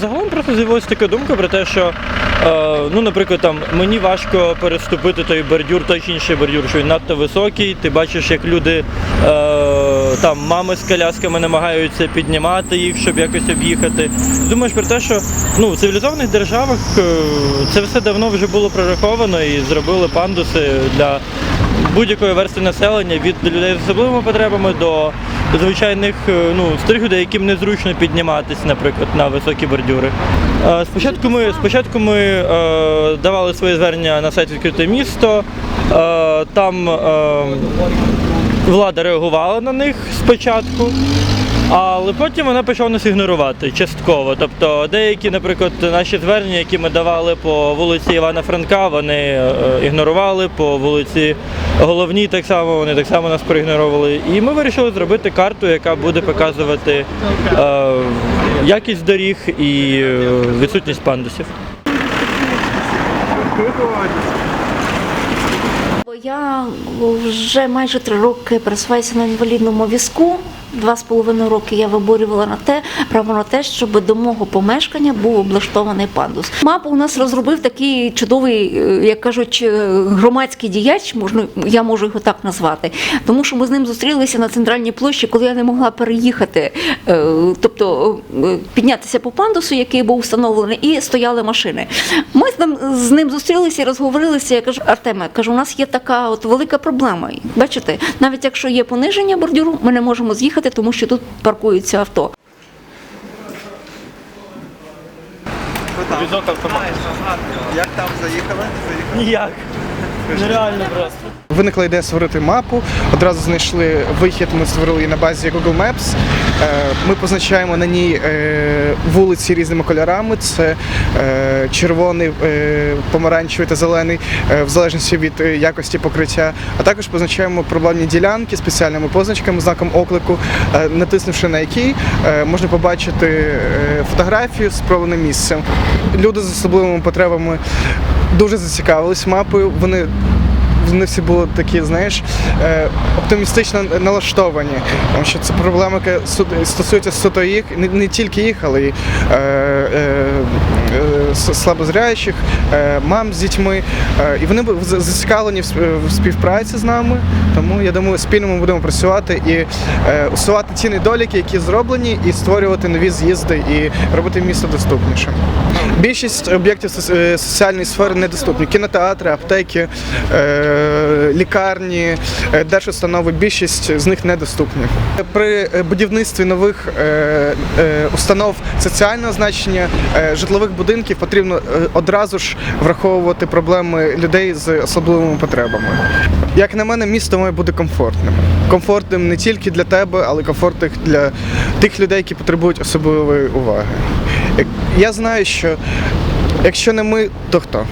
Загалом просто з'явилася така думка про те, що е, ну, наприклад, там мені важко переступити той бордюр, той чи інший бордюр, що він надто високий. Ти бачиш, як люди е, там мами з колясками намагаються піднімати їх, щоб якось об'їхати. Думаєш про те, що ну, в цивілізованих державах е, це все давно вже було прораховано і зробили пандуси для будь-якої версії населення від людей з особливими потребами до звичайних е, ну, старих людей, яким незручно підніматися, наприклад, на високі бордюри. Е, Спочатку ми, спочатку ми е, давали своє звернення на сайт відкрите місто. Там влада реагувала на них спочатку. Але потім вона почала нас ігнорувати частково. Тобто деякі, наприклад, наші звернення, які ми давали по вулиці Івана Франка, вони е, ігнорували, по вулиці Головній так само вони так само нас проігнорували. І ми вирішили зробити карту, яка буде показувати е, якість доріг і е, відсутність пандусів. Я вже майже три роки пересуваюся на інвалідному візку. Два з половиною роки я виборювала на те право на те, щоб до мого помешкання був облаштований пандус. Мапу у нас розробив такий чудовий, е, як кажуть, е, громадський діяч, можна я можу його так назвати. Тому що ми з ним зустрілися на центральній площі, коли я не могла переїхати, е, тобто піднятися по пандусу, який був встановлений, і стояли машини. Ми з ним, з ним зустрілися і розговорилися. Я кажу, Артеме, кажу, у нас є така от велика проблема. Бачите, навіть якщо є пониження бордюру, ми не можемо з'їхати, тому що тут паркуються авто. Візок автомат. Як там заїхали? Заїхали. Ніяк. Нереально просто. Виникла ідея створити мапу. Одразу знайшли вихід. Ми створили її на базі Google Maps. Е, Ми позначаємо на ній е, вулиці різними кольорами. Це е, червоний, помаранчевий та зелений, в залежності від якості покриття. А також позначаємо проблемні ділянки спеціальними позначками, знаком оклику, натиснувши на який можна побачити фотографію з проводним місцем. Люди з особливими потребами дуже зацікавились мапою. Вони вони всі були такі, знаєш, е, оптимістично налаштовані, тому що це проблема, яка су- стосується суто їх, не, тільки їх, але й е, е, слабозрячих, е, мам з дітьми. І вони зацікавлені в співпраці з нами. Тому я думаю, спільно ми будемо працювати і усувати ті недоліки, які зроблені, і створювати нові з'їзди і робити місто доступнішим. Більшість об'єктів соціальної сфери недоступні. Кінотеатри, аптеки, лікарні, е, держустанови, більшість з них недоступні. При е, будівництві нових е, е, установ соціального значення е, житлових будинків потрібно е, одразу ж враховувати проблеми людей з особливими потребами. Як на мене, місто має бути комфортним. Комфортним не тільки для тебе, але комфортним для тих людей, які потребують особливої уваги. Я знаю, що якщо не ми, то хто?